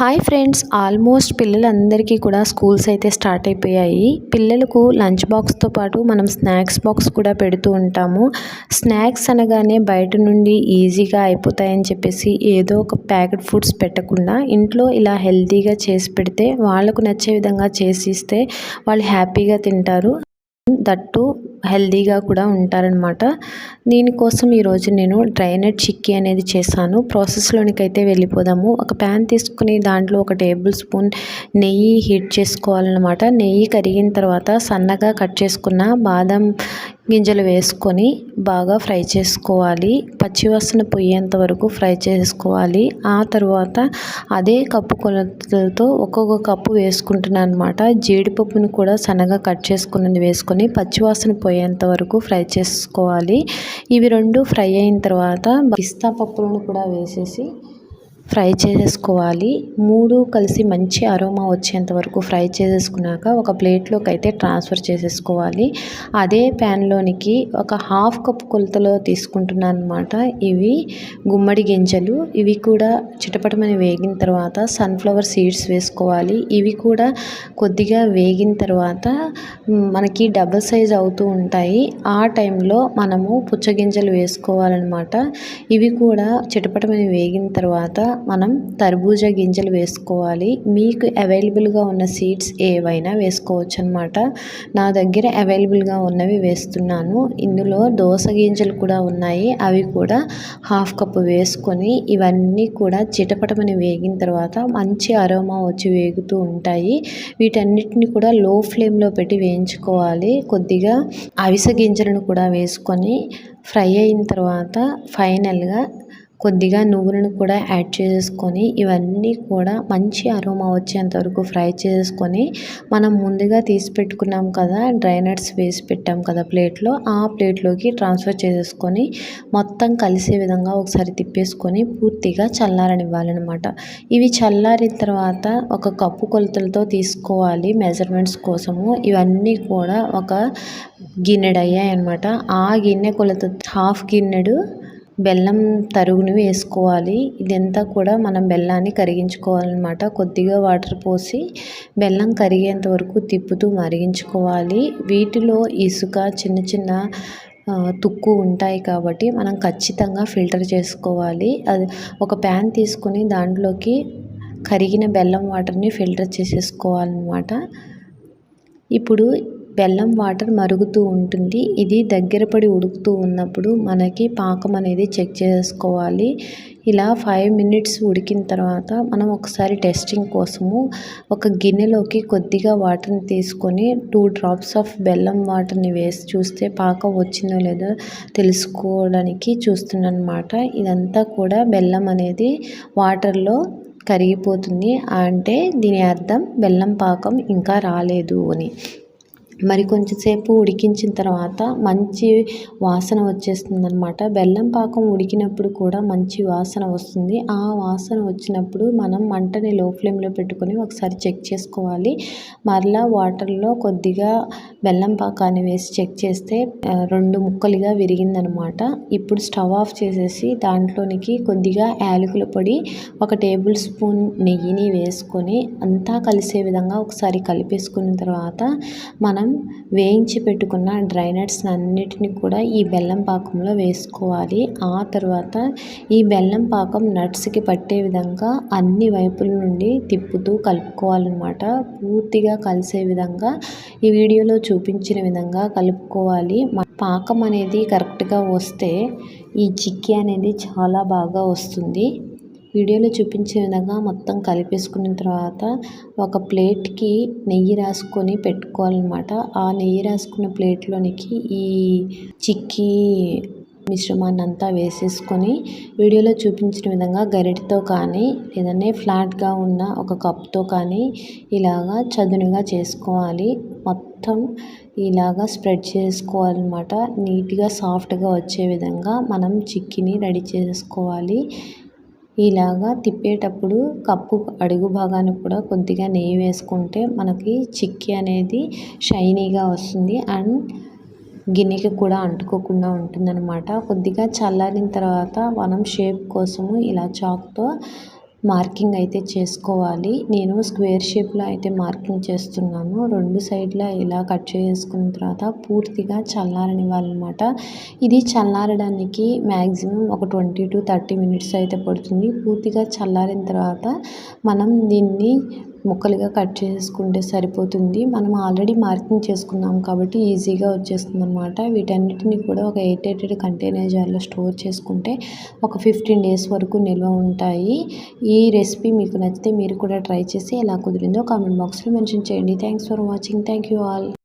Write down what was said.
Hi friends almost పిల్లలందరికీ కూడా schools అయితే స్టార్ట్ అయిపోయాయి. పిల్లలకు లంచ్ బాక్స్తో పాటు మనం స్నాక్స్ బాక్స్ కూడా పెడుతూ ఉంటాము. స్నాక్స్ అనగానే బయట నుండి ఈజీగా అయిపోతాయని చెప్పేసి ఏదో ఒక ప్యాకెట్ ఫుడ్స్ పెట్టకుండా ఇంట్లో ఇలా హెల్తీగా చేసి పెడితే వాళ్ళకు నచ్చే విధంగా చేసి ఇస్తే వాళ్ళు హ్యాపీగా తింటారు. దట్టు హెల్దీగా కూడా ఉంటారనమాట దీనికోసం ఈరోజు నేను డ్రైనట్ చిక్కీ అనేది చేశాను. ప్రాసెస్లోనికి అయితే వెళ్ళిపోదాము. ఒక ప్యాన్ తీసుకుని దాంట్లో ఒక టేబుల్ స్పూన్ నెయ్యి హీట్ చేసుకోవాలన్నమాట. నెయ్యి కరిగిన తర్వాత సన్నగా కట్ చేసుకున్న బాదం గింజలు వేసుకొని బాగా ఫ్రై చేసుకోవాలి. పచ్చివాసన పోయేంత వరకు ఫ్రై చేసుకోవాలి. ఆ తర్వాత అదే కప్పు కొలతలతో ఒక్కొక్క కప్పు వేసుకుంటున్నాను అనమాట జీడిపప్పును కూడా సన్నగా కట్ చేసుకున్నది వేసుకొని పచ్చివాసన పోయేంత వరకు ఫ్రై చేసుకోవాలి. ఇవి రెండు ఫ్రై అయిన తర్వాత పిస్తా పప్పులను కూడా వేసేసి ఫ్రై చేసేసుకోవాలి. మూడు కలిసి మంచి అరోమా వచ్చేంత వరకు ఫ్రై చేసేసుకున్నాక ఒక ప్లేట్లోకి అయితే ట్రాన్స్ఫర్ చేసేసుకోవాలి. అదే ప్యాన్లోనికి ఒక హాఫ్ కప్ కొలతలో తీసుకుంటున్నాను అనమాట ఇవి గుమ్మడి గింజలు. ఇవి కూడా చిటపటమని వేగిన తర్వాత సన్ఫ్లవర్ సీడ్స్ వేసుకోవాలి. ఇవి కూడా కొద్దిగా వేగిన తర్వాత మనకి డబుల్ సైజ్ అవుతూ ఉంటాయి. ఆ టైంలో మనము పుచ్చగింజలు వేసుకోవాలన్నమాట. ఇవి కూడా చిటపటమని వేగిన తర్వాత మనం తర్బూజా గింజలు వేసుకోవాలి. మీకు అవైలబుల్గా ఉన్న సీడ్స్ ఏవైనా వేసుకోవచ్చు అనమాట నా దగ్గర అవైలబుల్గా ఉన్నవి వేస్తున్నాను. ఇందులో దోస గింజలు కూడా ఉన్నాయి. అవి కూడా హాఫ్ కప్ వేసుకొని ఇవన్నీ కూడా చిటపటమని వేగిన తర్వాత మంచి అరోమా వచ్చి వేగుతూ ఉంటాయి. వీటన్నిటిని కూడా లో ఫ్లేమ్లో పెట్టి వేయించుకోవాలి. కొద్దిగా అవిసె గింజలను కూడా వేసుకొని ఫ్రై అయిన తర్వాత ఫైనల్గా కొద్దిగా నువ్వులను కూడా యాడ్ చేసుకొని ఇవన్నీ కూడా మంచి అరోమా వచ్చేంత వరకు ఫ్రై చేసుకొని మనం ముందుగా తీసి పెట్టుకున్నాం కదా డ్రై నట్స్ వేసి పెట్టాం కదా ప్లేట్లో ఆ ప్లేట్లోకి ట్రాన్స్ఫర్ చేసేసుకొని మొత్తం కలిసే విధంగా ఒకసారి తిప్పేసుకొని పూర్తిగా చల్లారనివ్వాలన్నమాట. ఇవి చల్లారిన తర్వాత ఒక కప్పు కొలతలతో తీసుకోవాలి మెజర్మెంట్స్ కోసము. ఇవన్నీ కూడా ఒక గిన్నెడు అయ్యాయి అనమాట ఆ గిన్నె కొలత హాఫ్ గిన్నెడు బెల్లం తరుగుని వేసుకోవాలి. ఇదంతా కూడా మనం బెల్లాన్ని కరిగించుకోవాలన్నమాట. కొద్దిగా వాటర్ పోసి బెల్లం కరిగేంత వరకు తిప్పుతూ మరిగించుకోవాలి. వీటిలో ఇసుక చిన్న చిన్న తుక్కు ఉంటాయి కాబట్టి మనం ఖచ్చితంగా ఫిల్టర్ చేసుకోవాలి. అది ఒక ప్యాన్ తీసుకొని దాంట్లోకి కరిగిన బెల్లం వాటర్ని ఫిల్టర్ చేసేసుకోవాలన్నమాట. ఇప్పుడు బెల్లం వాటర్ మరుగుతూ ఉంటుంది. ఇది దగ్గర పడి ఉడుకుతూ ఉన్నప్పుడు మనకి పాకం అనేది చెక్ చేసుకోవాలి. ఇలా ఫైవ్ మినిట్స్ ఉడికిన తర్వాత మనం ఒకసారి టెస్టింగ్ కోసము ఒక గిన్నెలోకి కొద్దిగా వాటర్ని తీసుకొని టూ డ్రాప్స్ ఆఫ్ బెల్లం వాటర్ని వేసి చూస్తే పాకం వచ్చిందో లేదో తెలుసుకోవడానికి చూస్తున్నాను అనమాట ఇదంతా కూడా బెల్లం అనేది వాటర్లో కరిగిపోతుంది. అంటే దీని అర్థం బెల్లం పాకం ఇంకా రాలేదు అని. మరి కొంచెం సేపు ఉడికించిన తర్వాత మంచి వాసన వచ్చేస్తుంది అనమాట బెల్లం పాకం ఉడికినప్పుడు కూడా మంచి వాసన వస్తుంది. ఆ వాసన వచ్చినప్పుడు మనం మంటని లో ఫ్లేమ్లో పెట్టుకొని ఒకసారి చెక్ చేసుకోవాలి. మరలా వాటర్లో కొద్దిగా బెల్లం పాకాన్ని వేసి చెక్ చేస్తే రెండు ముక్కలుగా విరిగిందనమాట ఇప్పుడు స్టవ్ ఆఫ్ చేసేసి దాంట్లోనికి కొద్దిగా యాలకుల పొడి ఒక టేబుల్ స్పూన్ నెయ్యిని వేసుకొని అంతా కలిసే విధంగా ఒకసారి కలిపేసుకున్న తర్వాత మనం వేయించి పెట్టుకున్న డ్రై నట్స్ అన్నిటిని కూడా ఈ బెల్లం పాకంలో వేసుకోవాలి. ఆ తర్వాత ఈ బెల్లం పాకం నట్స్కి పట్టే విధంగా అన్ని వైపుల నుండి తిప్పుతూ కలుపుకోవాలన్నమాట. పూర్తిగా కలిసే విధంగా ఈ వీడియోలో చూపించిన విధంగా కలుపుకోవాలి. పాకం అనేది కరెక్ట్గా వస్తే ఈ చిక్కీ అనేది చాలా బాగా వస్తుంది. వీడియోలో చూపించే విధంగా మొత్తం కలిపేసుకున్న తర్వాత ఒక ప్లేట్కి నెయ్యి రాసుకొని పెట్టుకోవాలన్నమాట. ఆ నెయ్యి రాసుకున్న ప్లేట్లోనికి ఈ చిక్కీ మిశ్రమాన్ని అంతా వేసేసుకొని వీడియోలో చూపించిన విధంగా గరిటతో కానీ లేదంటే ఫ్లాట్గా ఉన్న ఒక కప్తో కానీ ఇలాగా చదునుగా చేసుకోవాలి. మొత్తం ఇలాగా స్ప్రెడ్ చేసుకోవాలన్నమాట. నీట్గా సాఫ్ట్గా వచ్చే విధంగా మనం చిక్కీని రెడీ చేసుకోవాలి. ఇలాగా తిప్పేటప్పుడు కప్పు అడుగు భాగాన్ని కూడా కొద్దిగా నెయ్యి వేసుకుంటే మనకి చిక్కీ అనేది షైనీగా వస్తుంది. అండ్ గిన్నెకి కూడా అంటుకోకుండా ఉంటుందన్నమాట. కొద్దిగా చల్లారిన తర్వాత మనం షేప్ కోసము ఇలా చాక్తో మార్కింగ్ అయితే చేసుకోవాలి. నేను స్క్వేర్ షేప్లో అయితే మార్కింగ్ చేస్తున్నాను. రెండు సైడ్ల ఇలా కట్ చేసుకున్న తర్వాత పూర్తిగా చల్లారనివ్వాలన్నమాట ఇది చల్లారడానికి మ్యాక్సిమం ఒక ట్వంటీ టు థర్టీ మినిట్స్ అయితే పడుతుంది. పూర్తిగా చల్లారిన తర్వాత మనం దీన్ని ముక్కలుగా కట్ చేసుకుంటే సరిపోతుంది. మనం ఆల్రెడీ మార్కింగ్ చేసుకున్నాం కాబట్టి ఈజీగా వచ్చేస్తుంది అనమాట వీటన్నిటిని కూడా ఒక ఎయిట్ ఎయిటెడ్ కంటైనర్ జార్లో స్టోర్ చేసుకుంటే ఒక ఫిఫ్టీన్ డేస్ వరకు నిల్వ ఉంటాయి. ఈ రెసిపీ మీకు నచ్చితే మీరు కూడా ట్రై చేసి ఎలా కుదిరిందో కామెంట్ బాక్స్లో మెన్షన్ చేయండి. Thanks for watching. Thank you all.